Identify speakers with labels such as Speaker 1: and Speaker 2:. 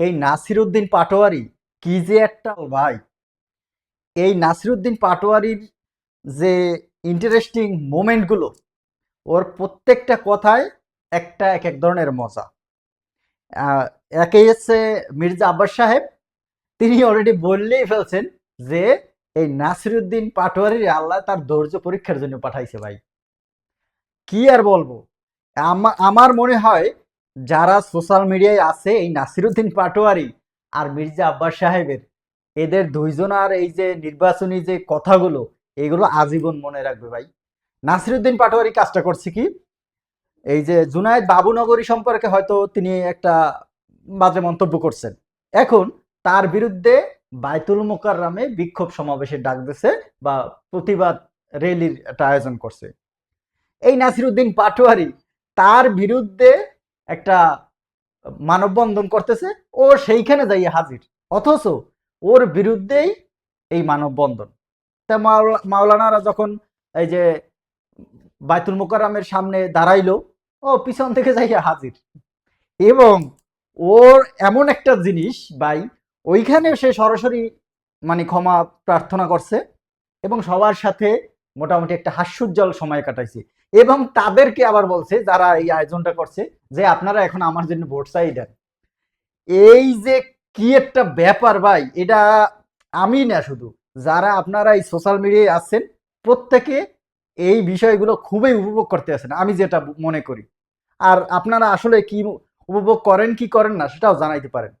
Speaker 1: এই নাসিরুদ্দিন পাটোয়ারি কি যে একটা ভাই। এই নাসিরুদ্দিন পাটোয়ারির যে ইন্টারেস্টিং মোমেন্টগুলো ওর প্রত্যেকটা কথায় একটা এক এক ধরনের মজা। একেই হচ্ছে মির্জা আব্বাস সাহেব, তিনি অলরেডি বললেই ফেলছেন যে, এই নাসিরুদ্দিন পাটোয়ারির আল্লাহ তার ধৈর্য পরীক্ষার জন্য পাঠাইছে ভাই। কি আর বলব? আমার মনে হয় যারা সোশ্যাল মিডিয়ায় আছে, এই নাসিরুদ্দিন পাটোয়ারি আর মির্জা আব্বাস সাহেবের, এদের দুইজনার এই যে নির্বাচনী যে কথাগুলো, এগুলো আজীবন মনে রাখবে ভাই। নাসিরুদ্দিন পাটোয়ারি কাজটা করছে কি? এই যে জুনায়েদ বাবুনগরী সম্পর্কে হয়তো তিনি একটা বাজে মন্তব্য করছেন। এখন তার বিরুদ্ধে বাইতুল মোকাররামে বিক্ষোভ সমাবেশের ডাক দিছে বা প্রতিবাদ র্যালির একটা আয়োজন করছে। এই নাসিরুদ্দিন পাটোয়ারি তার বিরুদ্ধে একটা মানববন্ধন করতেছে, ও সেইখানে যাই হাজির। অথচ ওর বিরুদ্ধেই এই মানববন্ধন। তা মাওলা- মাওলানারা যখন এই যে বাইতুল মোকাররামের সামনে দাঁড়াইলো, ও পিছন থেকে যাইয়া হাজির। এবং ওর এমন একটা জিনিস, ভাই ওইখানে সে সরাসরি মানে ক্ষমা প্রার্থনা করছে এবং সবার সাথে মোটামুটি একটা হাস্যোজ্জ্বল সময় কাটাইছে। এবং তাদেরকে আবার বলছে, যারা এই আয়োজনটা করছে, যে আপনারা এখন আমার জন্য ভোট চাই দেন এই যে কি একটা ব্যাপার ভাই, এটা আমি না শুধু, যারা আপনারা এই সোশ্যাল মিডিয়ায় আছেন, প্রত্যেকে এই বিষয়গুলো খুবই উপভোগ করতে আছেন, আমি যেটা মনে করি। আর আপনারা আসলে কি উপভোগ করেন, কি করেন না, সেটাও জানাইতে পারেন।